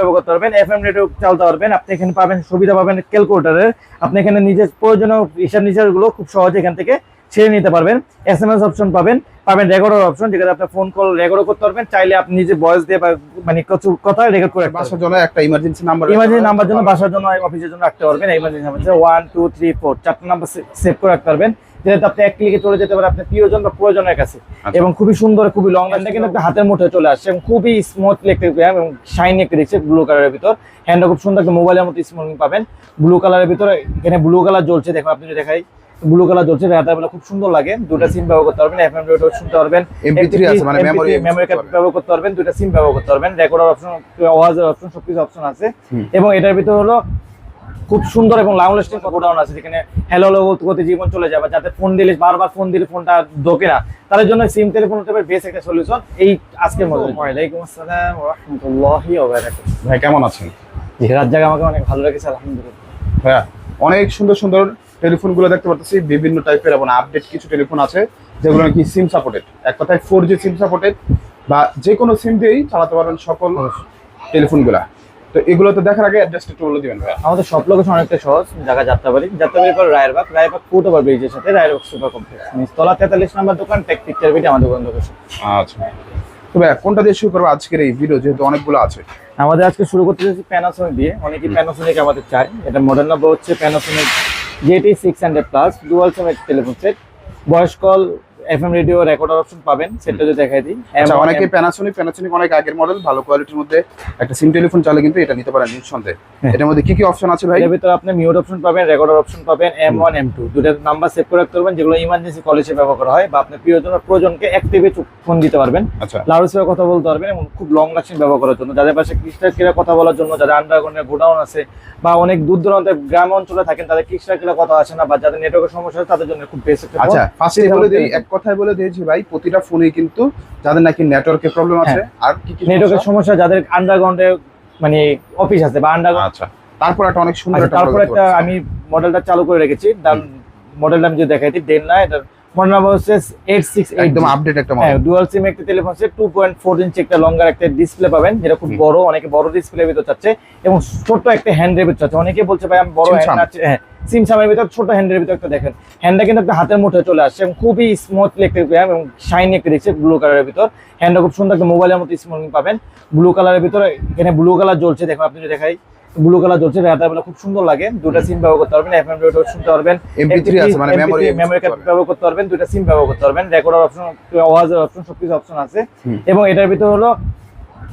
ব্যবহার করতে পারবেন এফএম রেডিও চালাতে পারবেন। আপনি এখানে পাবেন সুবিধা পাবেন ক্যালকুলেটারের আপনি এখানে নিজের প্রয়োজনীয় হিসাব নিচারগুলো খুব সহজে এখান থেকে ছেড়ে নিতে পারবেন। এস এম এস অপশন পাবেন পাবেন রেকর্ডার অপশন যেখানে আপনি ফোন কল রেকর্ডও করতে পারবেন। চাইলে আপনি নিজে ভয়েস দিয়ে বা মানে কিছু কথা রেকর্ড করে বাসার জন্য একটা ইমার্জেন্সি নাম্বার ইমার্জেন্সি নাম্বার জন্য বাসার জন্য অফিসের জন্য রাখতে পারবেন। Emergency number one two three four চারটা নাম্বার সেভ করে রাখতে পারবেন। যেটাতে আপনি এক ক্লিকে চলে যেতে পারেন আপনার প্রিয়জন বা প্রয়োজনের কাছে। আচ্ছা। এবং খুবই সুন্দর খুবই লং লাইনটা কিন্তু আপনার হাতের মুঠে চলে আসছে এবং খুবই স্মুথলি একটা গ্রাম এবং শাইনি একটা দিচ্ছে ব্লু কালারের ভিতর। হ্যান্ডটা খুব সুন্দর একটা মোবাইলের মতো স্মুথিং পাবেন। ব্লু কালারের ভিতরে এখানে ব্লু কালার জ্বলছে দেখুন আপনি যদি দেখাই ব্লু কালার জ্বলছে রাতের বেলা খুব সুন্দর লাগে। দুটো সিম ব্যবহার করতে পারবেন এফএম রেডিও শুনতে পারবেন। MP3 আছে, মানে use মেমোরি ব্যবহার করতে পারবেন দুটো সিম ব্যবহার করতে পারবেন। রেকর্ডার অপশন আওয়াজের অপশন সবকিছু অপশন আছে। এবং এটার ভিতর হলো খুব সুন্দর এবং লং লাস্টিং গোডাউন আছে যেখানে হ্যালো হ্যালো বলতে জীবন চলে যাবে যাতে ফোন দিলে বারবার ফোন দিলে ফোনটা ঢোকে না। তাদের জন্য সিম টেলিফোন বেশ একটা সলিউশন এই আজকের মধ্যে ওয়ালাইকুম আসসালাম ওয়া রাহমাতুল্লাহি ওয়া বারাকাতুহু ভাই কেমন আছেন? জি রাত জায়গা আমাকে অনেক ভালো লেগেছে আলহামদুলিল্লাহ। ভাইয়া অনেক সুন্দর সুন্দর টেলিফোনগুলো দেখতে পাচ্ছি বিভিন্ন টাইপের এবং আপডেট কিছু টেলিফোন আছে যেগুলো নাকি সিম সাপোর্টেড এক কথায় ফোর জি সিম সাপোর্টেড বা যে কোনো সিম দিয়েই চালাতে পারবেন সকল টেলিফোনগুলা। তো এগুলো তো দেখার আগে অ্যাড্রেসটা একটু বলে দিবেন ভাইয়া। আমাদের সব লোকেশন অনেকটা সহজ জায়গা যাত্রাবাড়ি। যাত্রাবাড়ির পর রায়েরবাগ রায়েরবাগ ফুট ওভার ব্রিজের সাথে রায়েরবাগ সুপার কমপ্লেক্স নিচতলা তেতাল্লিশ নম্বর দোকান টেক পিকচার ভিডিও আমাদের দোকান লোকেশন আচ্ছা তো ভাইয়া কোনটা দিয়ে শুরু করব? আজকের এই ভিডিও যেহেতু অনেকগুলো আছে। আমাদের আজকে শুরু করতে যাচ্ছি প্যানাসোনিক দিয়ে। অনেকেই প্যানাসোনিক আমাদের চাই এটা মডেল নাম্বার হচ্ছে Panasonic JT six hundred plus dual সিমের telephone set voice call FM radio recorder option পাবেন সেটা যদি দেখাই দিই। আচ্ছা M1, অনেকে প্যানাসোনিক প্যানাসোনিক অনেক আগের মডেল ভালো কোয়ালিটির মধ্যে একটা সিম টেলিফোন চালে কিন্তু এটা নিতে পারেন নিঃসন্দেহে। হ্যাঁ। এটার মধ্যে কি কি অপশন আছে ভাই? এর ভিতরে আপনি মিউট অপশন পাবেন রেকর্ডার অপশন পাবেন এম ওয়ান এম টু দুটার নাম্বার সেভ করে রাখতে পারবেন যেগুলো ইমার্জেন্সি কল হিসেবে ব্যবহার করা হয় বা আপনার প্রিয়জন প্রয়োজনকে অ্যাক্টিভে ফোন দিতে পারবেন। আচ্ছা। লাউড স্পিকার কথা বলতে পারবেন এবং খুব লং লাস্টিং ব্যবহার করার জন্য। যাদের পাশে কিস্টার কথা বলার জন্য যাদের আন্ডারগ্রাউন্ডের গোডাউন আছে বা অনেক দূর দূরান্তে গ্রাম অঞ্চলে থাকেন তাদের কিস্টার কিলা কথা আসে না বা যাদের নেটওয়ার্কের সমস্যা আছে তাদের জন্য খুব বেস্ট আচ্ছা ফার্স্টে বলে দিই কথায় বলে দিয়েছি ভাই প্রতিটা ফোনে কিন্তু যাদের নাকি নেটওয়ার্কের প্রবলেম আছে আর কি কি নেটওয়ার্কের সমস্যা? যাদের আন্ডারগ্রাউন্ডে মানে অফিস আছে বা আন্ডারগ্রাউন্ড আচ্ছা। তারপর একটা অনেক সুন্দর একটা তারপর একটা। আমি মডেলটা চালু করে রেখেছি। মডেলটা আমি যদি দেখাই দিই ডেল না এটা মডেল নাম্বার হচ্ছে এইট সিক্স একদম আপডেট একটা হ্যাঁ মডেল ডুয়াল সিম একটা telephone set two point four inch একটা লঙ্গার একটা ডিসপ্লে পাবেন যেটা খুব বড় অনেকে বড় ডিসপ্লে ভিতর চাচ্ছে এবং ছোট্ট একটা হ্যান্ড ভিতর চাচ্ছে। অনেকে বলছে ভাই আমি বড় হ্যান্ড। আছে। হ্যাঁ সিম সামের ভিতর ছোট হ্যান্ডের ভিতর একটা দেখেন। হ্যান্ডটা কিন্তু একটা হাতের মুঠে চলে আসছে এবং খুবই স্মুথলি একটা গ্রাম এবং শাইনি একটা দিচ্ছে ব্লু কালারের ভিতর। হ্যান্ডটা খুব সুন্দর একটা মোবাইলের মতো স্মুথিং পাবেন। ব্লু কালারের ভিতরে এখানে ব্লু কালার জ্বলছে দেখুন আপনি দেখাই ব্লু কালার জ্বলছে রাতের বেলা খুব সুন্দর লাগে। দুটা সিম ব্যবহার করতে পারবেন এফএম রেডিও শুনতে পারবেন MP3 আছে, মানে memory use মেমোরি করতে পারবেন। ব্যবহার করতে পারবেন দুইটা সিম ব্যবহার করতে পারবেন। রেকর্ডার অপশন আওয়াজের অপশন সবকিছু অপশন আছে। এবং এটার ভিতর হলো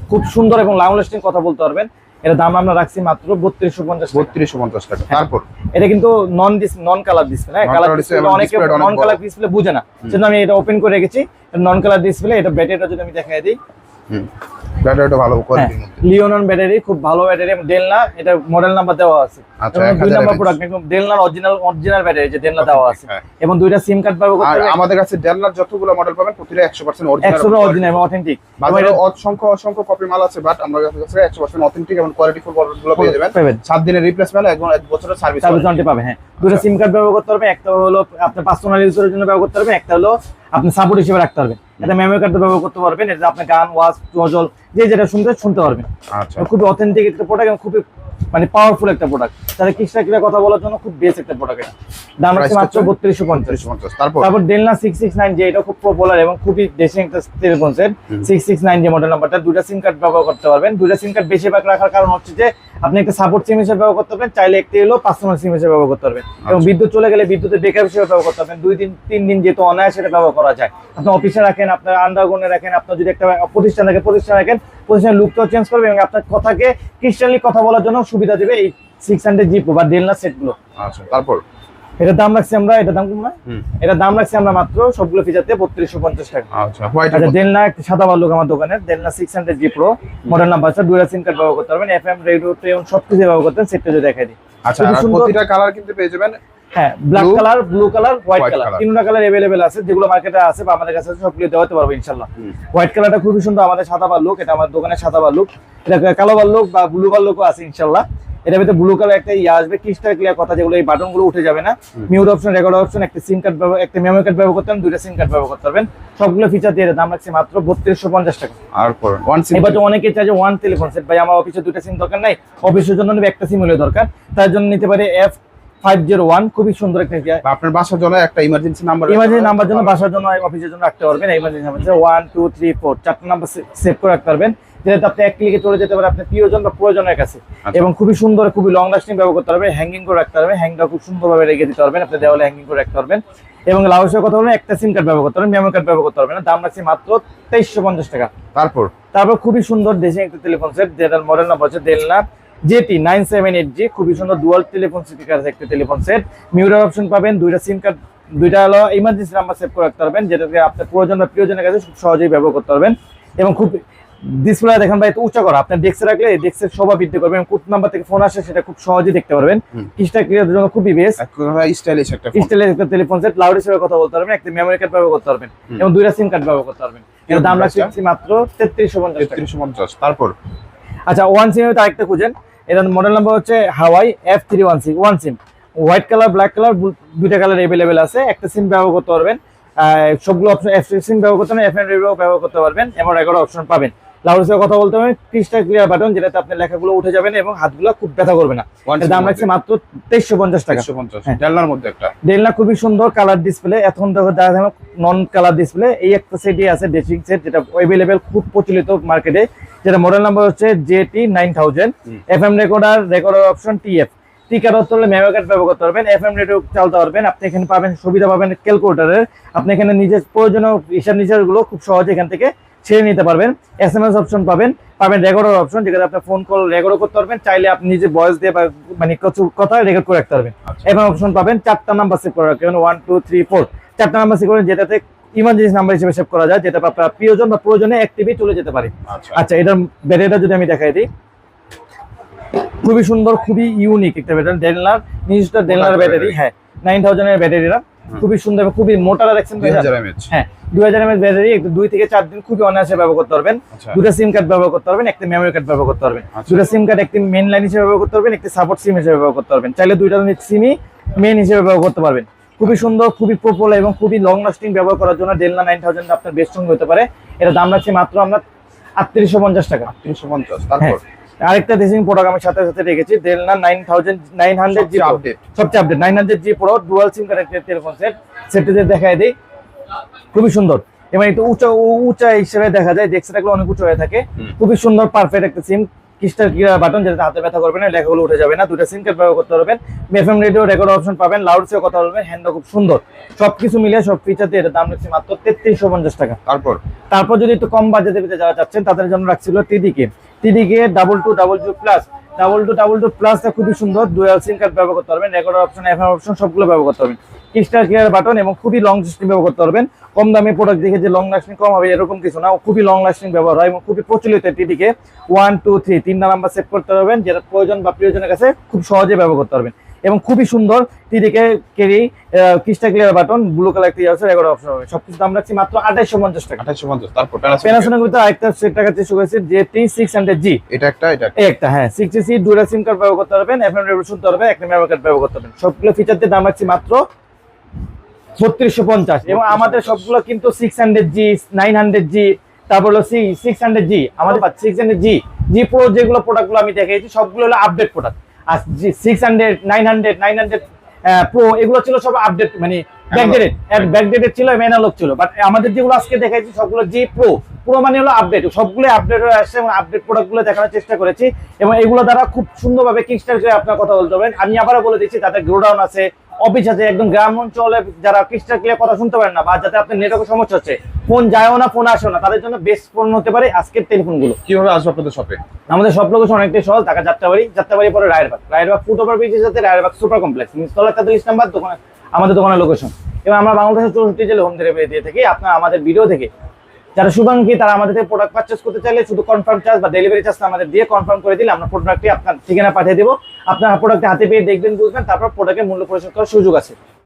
খুব সুন্দর এবং লং লাস্টিং কথা বলতে পারবেন। এটা দাম আমরা রাখছি মাত্র বত্রিশশো পঞ্চাশ বত্রিশশো পঞ্চাশ টাকা। তারপর? এটা কিন্তু নন নন কালার ডিসপ্লে না কালার ডিসপ্লে অনেকে নন। কালার ডিসপ্লে বুঝে না। সেজন্য আমি এটা ওপেন করে রেখেছি। নন কালার ডিসপ্লে এটা ব্যাটারিটা যদি আমি দেখাই দিই। হুম। ব্যাটারিটা ভালো কোয়ালিটির মধ্যে। লিওনন ব্যাটারি খুব ভালো ব্যাটারি ডেলনা এটা মডেল নাম্বার দেওয়া আছে। আচ্ছা, দুই নাম্বার প্রোডাক্ট একদম ডেলনার অরিজিনাল অরিজিনাল ব্যাটারি যে ডেলনা দেওয়া আছে। হ্যাঁ। এবং দুইটা সিম কার্ড আর আমাদের কাছে ডেলনার যতগুলো মডেল পাবেন প্রতিটা একশো পার্সেন্ট একশো অরিজিনাল অরিজিনাল এবং অথেন্টিক বাজারে অসংখ্য অসংখ্য কপি মাল আছে বাট আমরা কাছে একশো পার্সেন্ট অথেন্টিক এবং কোয়ালিটি ফুল প্রোডাক্টগুলো পেয়ে যাবেন। পাবেন সাত দিনের রিপ্লেসমেন্ট এবং এক বছরের সার্ভিস সার্ভিস ওয়ারেন্টি পাবে হ্যাঁ। দুটো আচ্ছা। সিম কার্ড ব্যবহার করতে পারবেন একটা হলো আপনার পার্সোনাল ইউজের জন্য ব্যবহার করতে পারবেন একটা হলো আপনি সাপোর্ট হিসেবে রাখতে পারবেন। এটা মেমোরি কার্ড ব্যবহার করতে পারবেন এটা আপনি গান ওয়াজ গজল যে যেটা শুনতে শুনতে পারবেন। আচ্ছা। খুবই অথেন্টিক একটা প্রোডাক্ট এবং খুবই মানে পাওয়ারফুল একটা প্রোডাক্ট তাহলে কিস্টা কিরা কথা বলার জন্য খুব বেস্ট একটা প্রোডাক্ট এটা। দাম আছে মাত্র? বত্রিশশো পঞ্চাশ। তারপর? তারপর ডেলনা সিক্স সিক্স নাইন যে এটা খুব পপুলার এবং খুবই দেশি একটা telephone set. Six six nine যে মডেল নাম্বারটা দুটা সিম কার্ড ব্যবহার করতে পারবেন। দুটা সিম কার্ড বেশিরভাগ রাখার কারণ হচ্ছে যে আপনি একটা সাপোর্ট সিম হিসেবে ব্যবহার করতে পারবেন চাইলে একটি এলো পার্সোনাল সিম হিসেবে ব্যবহার করতে পারবেন। এবং আচ্ছা। বিদ্যুৎ চলে গেলে বিদ্যুতের বেকার হিসেবে ব্যবহার করতে পারবেন। দুই দিন তিন দিন যেহেতু অনায়াসে এটা ব্যবহার করা যায়। আপনি অফিসে রাখেন আপনার আন্ডারগ্রাউন্ডে রাখেন আপনার যদি একটা প্রতিষ্ঠান থাকে প্রতিষ্ঠান রাখেন প্রতিষ্ঠানের লুকটাও চেঞ্জ করবে এবং আপনার কথাকে ক্রিস্টালি কথা বলার জন্য সুবিধা দেবে এই সিক্স হান্ড্রেড জিপো বা ডেলনা সেটগুলো আচ্ছা তারপর? এটার দাম রাখছি আমরা এটার দাম কম না। হুম। দাম রাখছি আমরা মাত্র সবগুলো ফিচারতে বত্রিশশো পঞ্চাশ টাকা। আচ্ছা আচ্ছা ডেলনা একটা সাদা বাল্যক আমার দোকানের ডেলনা six hundred G pro model number আছে দুইটা সিম কার্ড ব্যবহার করতে পারবেন এফ এম রেডিও কিছু ব্যবহার সেটটা যদি দেখাই দিই। আচ্ছা। প্রতিটা কালার কিন্তু পেয়ে যাবেন হ্যাঁ black colour blue colour white colour. তিনটা কালার আছে যেগুলো মার্কেটে আছে বা আমাদের কাছে সবগুলো দেওয়াতে পারব হোয়াইট কালারটা খুবই সুন্দর আমাদের সাদা বাল্যক এটা আমার দোকানের সাদা বাল্যক এটা কালো বাল্যক বা ব্লু বাল্যকও আছে ইনশাল্লাহ এটা ভিতরে ব্লু কালার একটা ইয়ে আসবে ক্রিস্টাল ক্লিয়ার কথা যেগুলো এই বাটনগুলো উঠে যাবে না। মিউট অপশন রেকর্ড অপশন একটা সিম কার্ড ব্যবহার একটা মেমোরি কার্ড ব্যবহার করতে পারেন দুইটা সিম কার্ড ব্যবহার করতে পারবেন। সবগুলো ফিচার দিয়ে দাম আছে মাত্র বত্রিশশো পঞ্চাশ টাকা। আর ওয়ান সিম এবার তো অনেকে চাই যে ওয়ান টেলিফোন সেট ভাই আমার অফিসে দুটো সিম দরকার নাই অফিসের জন্য একটা সিম হলে দরকার। তার জন্য নিতে পারে এফ ফাইভ জিরো ওয়ান খুবই সুন্দর একটা আপনার বাসার জন্য একটা ইমার্জেন্সি নাম্বার ইমার্জেন্সি নাম্বার জন্য বাসার জন্য অফিসের জন্য রাখতে পারবেন। ইমার্জেন্সি নাম্বার চারটা নাম্বার সেভ করে রাখতে পারবেন। যেটাতে আপনি এক ক্লিকে চলে যেতে পারে আপনার প্রিয়জন বা প্রয়োজনের কাছে। আচ্ছা। এবং খুবই সুন্দর খুবই লং লাস্টিং ব্যবহার করতে পারবেন হ্যাঙ্গিং করে রাখতে পারবেন হ্যাংটা খুব সুন্দরভাবে রেখে দিতে পারবেন আপনি দেওয়ালে হ্যাঙ্গিং করে রাখতে পারবেন। এবং লাউসের কথা বলেন একটা সিম কার্ড ব্যবহার করতে পারবেন মেমো কার্ড ব্যবহার করতে পারবেন দাম রাখছি মাত্র তেইশশো পঞ্চাশ টাকা। তারপর? তারপর খুবই সুন্দর দেশে একটা টেলিফোন সেট যেটার মডেল নাম্বার হচ্ছে দেলনা JT nine seven eight G খুবই সুন্দর ডুয়াল টেলিফোন স্পিকার একটা টেলিফোন সেট মিউটার অপশন পাবেন দুইটা সিম কার্ড দুইটা হলো ইমার্জেন্সি নাম্বার সেভ করে রাখতে পারবেন যেটাকে আপনার প্রয়োজন বা প্রিয়জনের কাছে খুব সহজেই ব্যবহার করতে পারবেন। এবং খুব ডিসপ্লে দেখেন ভাই উঁচা করা। আপনার ডেস্কে রাখলে ডেস্কের শোভা বৃদ্ধি করবেন কোন নাম্বার থেকে ফোন আসে সেটা খুব সহজেই দেখতে পারবেন। হুম। কিসটা ক্লিয়ার জন্য খুবই বেস্ট স্টাইলিশ একটা ফোন স্টাইলের একটা টেলিফোন সেট লাউড হিসেবে কথা বলতে পারবেন একটা মেমোরি কার্ড ব্যবহার করতে পারবেন এবং দুইটা সিম কার্ড ব্যবহার করতে পারবেন। এর দাম রাখছি মাত্র তেত্রিশশো পঞ্চাশ তেত্রিশশো পঞ্চাশ। তারপর? আচ্ছা ওয়ান সিম তো আরেকটা খুঁজেন। এটার মডেল নাম্বার হচ্ছে Huawei F three one six one SIM white colour black colour দুইটা কালার অ্যাভেলেবেল আছে। একটা সিম ব্যবহার করতে পারবেন। সবগুলো অপশন এফ সিম ব্যবহার করতে পারবেন এফ ব্যবহার করতে পারবেন এবং এগারো অপশন পাবেন। লাউডের কথা বলতে হবে ক্রিস্টাল ক্লিয়ার বাটন যেটাতে আপনার লেখাগুলো উঠে যাবে না এবং হাতগুলো খুব ব্যথা করবে না। দাম রাখছে মাত্র তেইশশো পঞ্চাশ টাকা। হ্যাঁ। ডেলনার মধ্যে একটা। ডেলনা খুবই সুন্দর কালার ডিসপ্লে এখন দেখো দেখা নন কালার ডিসপ্লে এই একটা সেটই আছে ডেসিং সেট যেটা অ্যাভেলেবেল খুব প্রচলিত মার্কেটে যেটা মডেল নাম্বার হচ্ছে JT nine thousand. F M recorder recorder option TF টিকার অর্থ হলে মেমো কার্ড ব্যবহার করতে পারবেন এফ এম রেডিও চালাতে পারবেন আপনি এখানে পাবেন সুবিধা পাবেন ক্যালকুলেটারের আপনি এখানে নিজের প্রয়োজনীয় হিসাব নিচারগুলো খুব সহজে এখান থেকে ছেড়ে নিতে পারবেন। এস এম এস অপশন পাবেন। পাবেন রেকর্ডার অপশন যেখানে আপনি ফোন কল রেকর্ডও করতে পারবেন। চাইলে আপনি নিজে ভয়েস দিয়ে বা মানে কিছু কথা রেকর্ড করে রাখতে পারবেন। আচ্ছা। এবং অপশন পাবেন চারটা নাম্বার সেভ করে রাখবেন ওয়ান টু থ্রি ফোর চারটা নাম্বার সেভ করেন যেটাতে ইমার্জেন্সি নাম্বার হিসেবে সেভ করা যায় যেটা আপনার প্রিয়জন বা প্রয়োজনে অ্যাক্টিভে চলে যেতে পারে। আচ্ছা। আচ্ছা এটার ব্যাটারিটা যদি আমি দেখাই দিই। খুবই সুন্দর খুবই ইউনিক একটা ব্যাটারি। ডেলনার নিজস্ব মোটা ব্যাটারি হ্যাঁ নাইন থাউজেন্ডের ব্যাটারিটা খুবই সুন্দর এবং খুবই মোটা দেখছেন হ্যাঁ দুই হাজার ব্যাটারি একটু দুই থেকে চার দিন খুবই অনায়াসে ব্যবহার করতে পারবেন। দুটা সিম কার্ড ব্যবহার করতে পারবেন একটা মেমোরি কার্ড ব্যবহার করতে পারবেন। দুটা সিম কার্ড একটি মেন লাইন হিসেবে ব্যবহার করতে পারবেন একটি সাপোর্ট সিম হিসেবে ব্যবহার করতে পারবেন। চাইলে দুইটা সিমই মেন হিসেবে ব্যবহার করতে পারবেন। খুবই সুন্দর খুবই পপুলার এবং খুবই লং লাস্টিং ব্যবহার করার জন্য ডেলনা নাইন থাউজেন্ড আপনার বেস্ট সঙ্গে হতে পারে। এটা দাম রাখছি মাত্র আমরা আটত্রিশশো পঞ্চাশ টাকা। তিনশো পঞ্চাশ তারপর? আরেকটা দেশিং প্রোডাক্ট আমি সাথে সাথে রেখেছি ডেলনা nine thousand nine hundred G update সবচেয়ে update nine hundred G pro dual SIM connected telephone set সেটটিতে দেখায় দিই খুবই সুন্দর। এবং একটু উঁচা উঁচা হিসেবে দেখা যায় রাখলে অনেক উঁচু হয়ে থাকে। খুবই সুন্দর পারফেক্ট একটা সিম ক্রিস্টাল ক্লিয়ার বাটন যেটা হাতে ব্যথা করবে না লেখাগুলো উঠে যাবে না। দুটো সিম কার্ড ব্যবহার করতে পারবেন। এফএম রেডিও রেকর্ড অপশন পাবেন লাউড সেও কথা বলবেন হ্যান্ডটা খুব সুন্দর। সবকিছু মিলিয়ে সব ফিচার দিয়ে এটার দাম রাখছি মাত্র তেত্রিশশো পঞ্চাশ টাকা। তারপর? তারপর যদি একটু কম বাজেটের ভিতরে যারা চাচ্ছেন তাদের জন্য রাখছিল TDK TDK double two double two plus double two double two প্লাসটা খুবই সুন্দর। ডুয়াল সিম কার্ড ব্যবহার করতে পারবেন। রেকর্ড অপশন এফ অপশন সবগুলো ব্যবহার করতে পারবেন। ক্রিস্টাল ক্লিয়ার বাটন এবং খুবই লং লাস্টিং ব্যবহার করতে পারবেন। কম দামে প্রোডাক্ট দেখে যে লং লাস্টিং কম হবে, এরকম কিছু না। খুবই লং লাস্টিং ব্যবহার হয় এবং খুবই প্রচলিত টিডিকে ওয়ান টু থ্রি তিনটা নাম্বার সেভ করতে পারবেন, যেটা প্রয়োজন বা প্রিয়জনের কাছে খুব সহজে ব্যবহার করতে পারবেন। এবং খুবই সুন্দর TDK Kerry crystal clear button blue colour একটি আছে রেকর্ড অপশন হবে। সবকিছু দাম রাখছি মাত্র আঠাইশো পঞ্চাশ টাকা। আঠাইশো পঞ্চাশ তারপর প্যানাসোনিক ভিতরে আরেকটা সেট টাকা চেষ্টা করেছে যে টি সিক্স হান্ড্রেড জি এটা একটা এটা একটা। হ্যাঁ সিক্সটি সি দুটা সিম কার্ড ব্যবহার করতে পারবেন এফএম রেডিও শুনতে পারবেন একটা মেমোরি কার্ড ব্যবহার করতে পারবেন। সবগুলো ফিচার দিয়ে দাম রাখছি মাত্র ছত্রিশশো পঞ্চাশ। এবং আমাদের সবগুলো কিন্তু six hundred G nine hundred G তারপর হলো সি সিক্স হান্ড্রেড জি আমাদের six hundred G G pro যেগুলো প্রোডাক্টগুলো আমি দেখিয়েছি সবগুলো হলো আপডেট প্রোডাক্ট আর six hundred nine hundred nine hundred pro এগুলো ছিল সব আপডেট মানে ব্যাকডেটেড ব্যাকডেটেড ছিল বাট আমাদের যেগুলো আজকে দেখাইছি সবগুলো যে প্রো পুরো মানে হলো আপডেট সবগুলো আপডেট হয়ে আসছে এবং আপডেট প্রোডাক্টগুলো দেখানোর চেষ্টা করেছি। এবং এগুলো দ্বারা খুব সুন্দরভাবে কিংস্টার আপনার কথা বলতে পারেন। আমি আবারও বলে দিচ্ছি তাদের গ্রোডাউন আছে অফিস আছে একদম গ্রাম অঞ্চলে যারা কিংস্টার ক্লিয়ার কথা শুনতে পারেন না বা যাতে আপনার নেটওয়ার্কের সমস্যা হচ্ছে ফোন যায়ও না ফোন আসেও না তাদের জন্য বেস্ট ফোন হতে পারে আজকের টেলিফোনগুলো কীভাবে আসবে আপনাদের শপে আমাদের সব লোকেশন অনেকটাই সহজ ঢাকা যাত্রাবাড়ি যাত্রাবাড়ি পরে রায়েরবাগ। রায়েরবাগ ফুট ওভার ব্রিজের সাথে রায়েরবাগ সুপার কমপ্লেক্স নিচতলা তেতাল্লিশ নাম্বার দোকান আমাদের দোকানের লোকেশন এবং আমরা বাংলাদেশের চৌষট্টি জেলে হোম ডেলিভারি দিয়ে থাকি। আপনার আমাদের ভিডিও থেকে যারা শুভাঙ্গী, তারা আমাদের থেকে প্রোডাক্ট পারচেস করতে চাইলে শুধু কনফার্ম চার্জ বা ডেলিভারি চার্জ আমাদের দিয়ে কনফার্ম করে দিলে আমরা প্রোডাক্টটি আপনার ঠিকানা পাঠিয়ে দেবো। আপনার প্রোডাক্টটি হাতে পেয়ে দেখবেন, বুঝবেন, তারপর প্রোডাক্টের মূল্য পরিশোধ করার সুযোগ আছে।